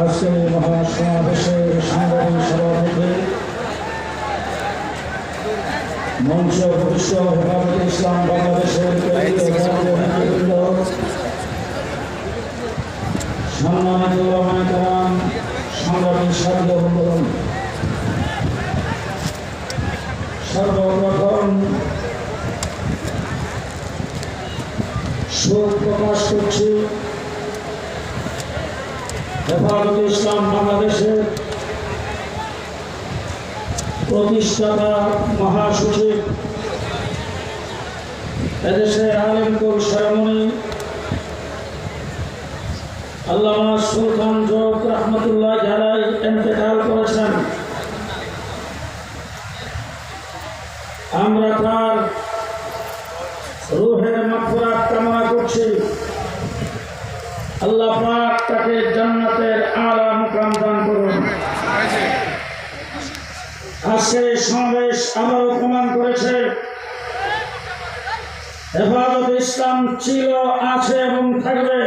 আজকের এই মহাসমাবেশের সাংবাদিক সভাপতি। মঞ্চ প্রতিষ্ঠ হেফাজত ইসলাম বাংলাদেশের সম্মানিত ওলামায়ে কেরাম, বন্ধুগণ। সর্বপ্রথম শোক প্রকাশ করছি। হেফাজত ইসলাম বাংলাদেশের প্রতিষ্ঠাতা মহাসচিব, এদেশের আলেমকুল সরমণি, আল্লামা সুলতান জগ রহমতুল্লাহ জালাই এন্তেকাল করেছেন। আমরা তার রুহের মাফরাত কামনা করছি। আল্লাহ পাক তাকে জান্নাতের আলা মুকাম দান করুন। আজকে সমাবেশ আবারও প্রমাণ করেছে, হেফাজত ইসলাম ছিল, আছে এবং থাকবে।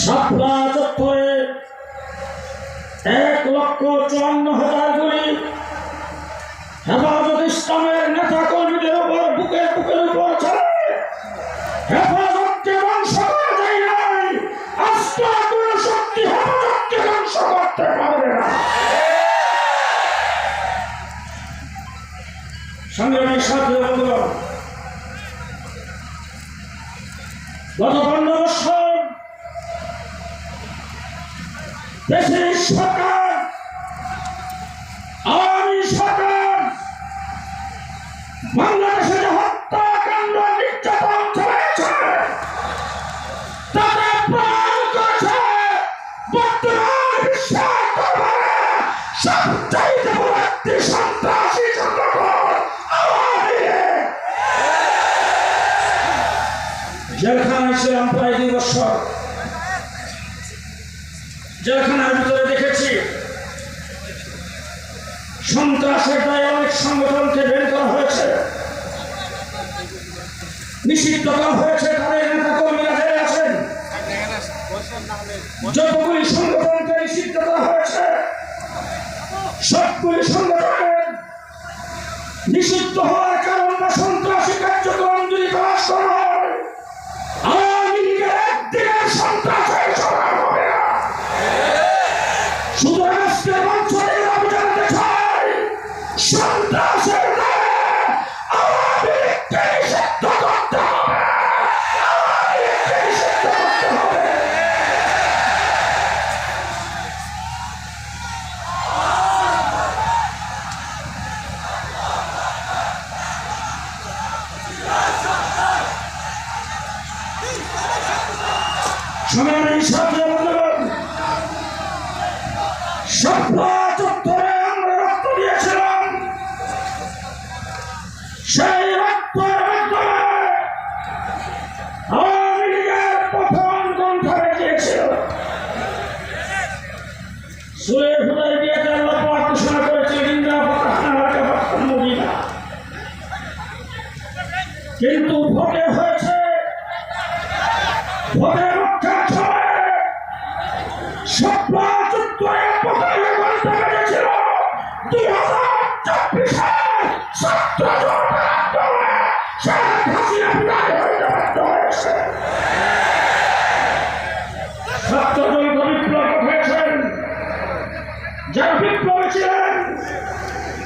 সাতলা চত্বরে এক লক্ষ চুয়ান্ন হাজার গুলি হেফাজত সংগ্রামী সাথে বন্ধুগণ গত পনেরো বছর দেশের সরকার আওয়ামী সরকার বাংলাদেশে যে হত্যাকাণ্ড নির্যাতন চলেছে তাতে প্রাণ করেছে বর্তমান বিশ্বের দরবারে সবচাইতে বড় একটি সন্ত্রাসী সংগঠন আওয়ামী লীগ। জেলখানায় ছিলাম প্রায় দুই বছর। জেলখানার ভিতরে দেখেছি, সন্ত্রাসের দায়ে অনেক সংগঠনকে বের করা হয়েছে। নিষিদ্ধ করা হয়েছে কর্মীরা আছেন, যতগুলি সংগঠনকে নিষিদ্ধ করা হয়েছে, সবগুলি সংগঠনের নিষিদ্ধ হওয়ার কারণ বা সন্ত্রাসী কার্যক্রম যদি প্রকাশ করা হয় আওয়ামী লীগকে নিষিদ্ধ করতে হবে আওয়ামী লীগকে নিষিদ্ধ করতে হবে সমানের সাথে বন্ধুগণ সভ্যা চত্বরে আমরা রক্ত দিয়েছিলাম সেই রক্তের মাধ্যমে আওয়ামী লীগের প্রথম গ্রন্থারে দিয়েছিল সুরে ফুটাই দিয়ে আল্লাহ পাক ঘোষণা করেছে ইন্দা ফাতাহনা লাকা ফাতহান মুবিনা কিন্তু ভোটে হয়েছে ভোটে রক্ষা ছড়ে সভ্যা চত্বরে প্রথমে বলতে পেরেছিল দুই হাজার চব্বিশে ছাত্র জনতার আন্দোলনে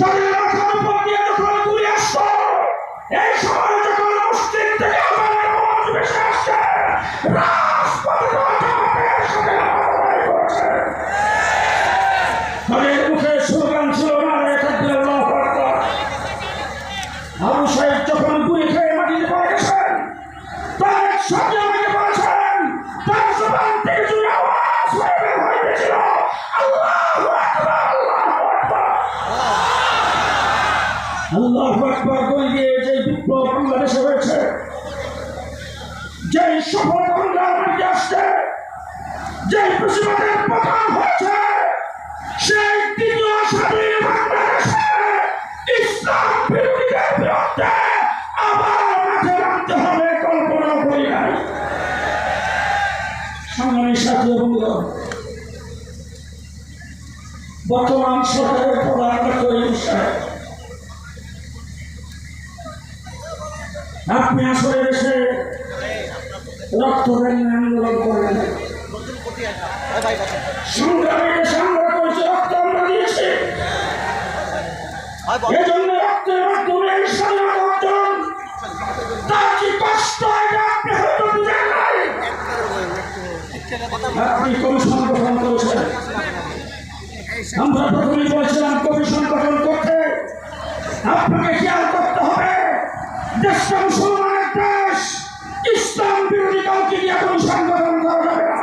তাদের মাথার উপর দিয়ে যখন গুলি আসতো এই সময় যখন মসজিদ থেকে আজানের আওয়াজ ভেসে আসছে রাজপথে জামাতের সাথে লড়াই করছে তাদের মুখে স্লোগান ছিল না রে থাকবে আল্লাহু আকবার আবু সাহেব যখন গুলি খেয়ে মাটিতে পড়ে গেছেন তার সাথে আমাকে বলেছেন তার জবান থেকে জুড়ে আওয়াজ হয়ে বের হয়েছিল আল্লাহু আকবার আল্লাহু আকবার আল্লাহু যে বিপ্লব যে সফল বাংলাদেশ আসছে যে প্রতিবাদের পতন বর্তমান সরকারের প্রধান সাহেব। আপনি আসলে এসে রক্তদান আন্দোলন করেন সংগ্রামী দেশে আমরা করেছি রক্ত আমরা দিয়েছি। এজন্য রক্তের মাধ্যমে এই স্বাধীনতা অর্জন। তার কি কষ্ট এটা আপনি হয়তো বুঝেন নাই। আপনি কমিশন গঠন করেছেন আমরা প্রথমেই বলেছিলাম কমিশন গঠন করতে। আপনাকে খেয়াল করতে হবে, দেশটা মুসলমানের দেশ, ইসলাম বিরোধী কাউকে দিয়ে কমিশন গঠন করা যাবে না।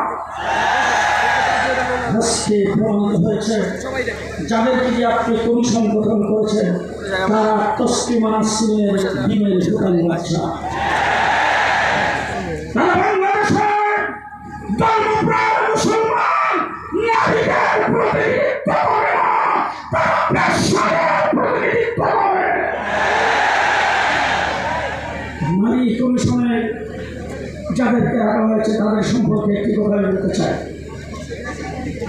আজকে প্রমাণিত হয়েছে, যাদেরকে আপনি কমিশন গঠন করেছেন, তারা তসলিমা সিনের ডিমের দোকান বাচ্চা কমিশনে যাদেরকে রাখা হয়েছে, তাদের সম্পর্কে একটি কথা বলতে চাই।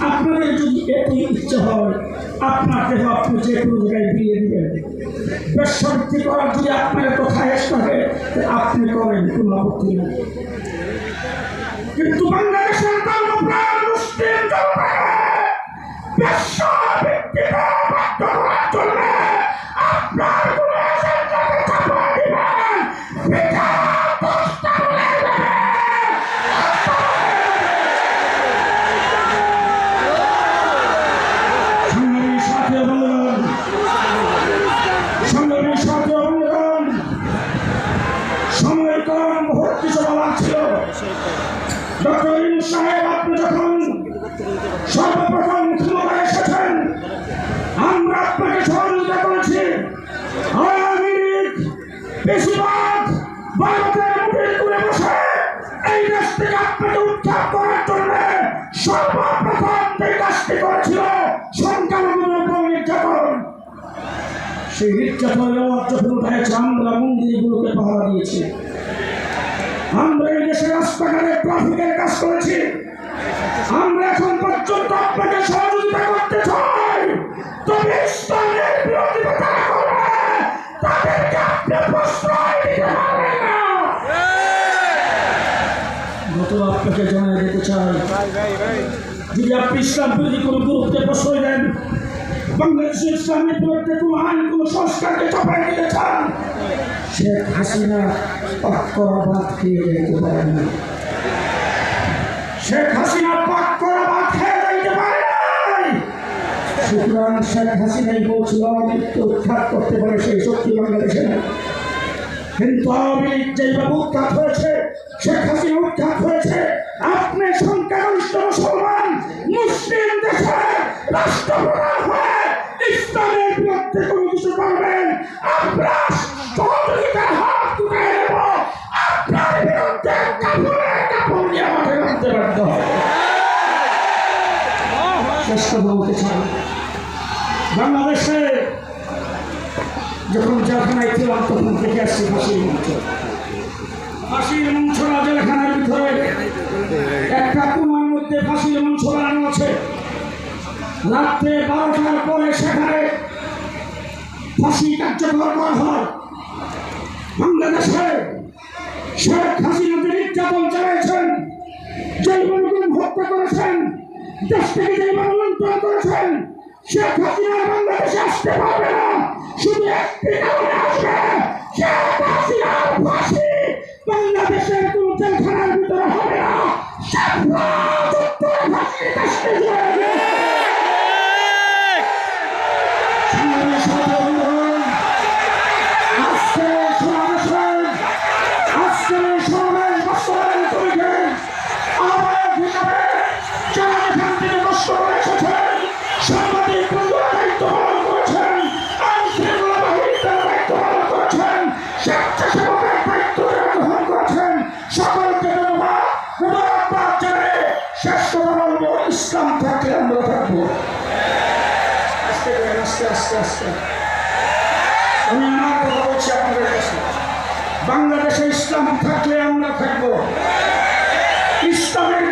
আপনাদের যদি এটি ইচ্ছে হয়, আপনার দেহ আপনি যে কোনো জায়গায় দিয়ে দিবেন। বেসরতি করার যদি আপনার কথা এসে থাকে আপনি করেন, কোনো আপত্তি নেই। কিন্তু বাংলাদেশের বেশিরভাগ ভারতের মুঠে করে বসে এই দেশ থেকে আপনাকে উৎখাত করার জন্য সর্বপ্রথম যে কাজটি করেছিল সংখ্যালঘুদের উপর সেই নির্যাতনের যখন উঠেছে, আমরা মন্দিরগুলোকে পাহারা দিয়েছি। আমরা এই দেশে কাজ করেছি। আমরা এখন সহযোগিতা করতে চাই। তবে ইসলামের তাদেরকে আপনি প্রশ্রয় দিতে পারবেন না নতুন আপনাকে জানাই দিতে চাই। যদি আপনি ইসলাম বিরোধী কোনো গুরুত্বে প্রশ্রয় দেন, বাংলাদেশের ইসলামের বিরুদ্ধে কোনো আইন, কোনো সংস্কারকে দিতে চান, শেখ হাসিনা করা খেয়ে যেতে পারেন শেখ হাসিনা পাক করা ভাত খেয়ে যাইতে পারে নাই সুতরাং শেখ হাসিনাই বলছিল মৃত্যু উৎখাত করতে পারে সেই শক্তি বাংলাদেশে কিন্তু আওয়ামী যেভাবে উৎখাত হয়েছে, শেখ হাসিনা উৎখাত হয়েছে, আপনি সংখ্যাগরিষ্ঠ মুসলমান, মুসলিম দেশে রাষ্ট্রপ্রধান হয়ে ইসলামের বিরুদ্ধে কোনো কিছু করবেন, আমরা সহযোগিতার হাত তুলে নেব। আপনার বিরুদ্ধে কাপড়ে কাপড় নিয়ে আমাদের মানতে বাধ্য হবে। শেষ কথা বলতে চাই। বাংলাদেশে যখন জেলখানায় ছিলাম, তখন দেখে আসছি ফাঁসির মঞ্চ। ফাঁসির মঞ্চ না জেলখানার ভিতরে একটা কুমার মধ্যে ফাঁসির মঞ্চ লাগানো আছে। রাত্রে বারোটার পরে সেখানে ফাঁসি কার্যকর করা হয়। বাংলাদেশে শেখ হাসিনা যে নির্যাতন চালিয়েছেন মানুষগুলো হত্যা করেছেন, দেশ থেকে যেই মানুষ করেছেন শেখ হাসিনা বাংলাদেশে আসতে পারবে না। শুধু একটি কারণে আসবে। শেখ হাসিনার ফাঁসি বাংলাদেশের কোন জেলখানার ভিতরে হবে না। শেখ ফাঁসি দেশকে ইসলাম থাকলে আমরা থাকব। ইসলামের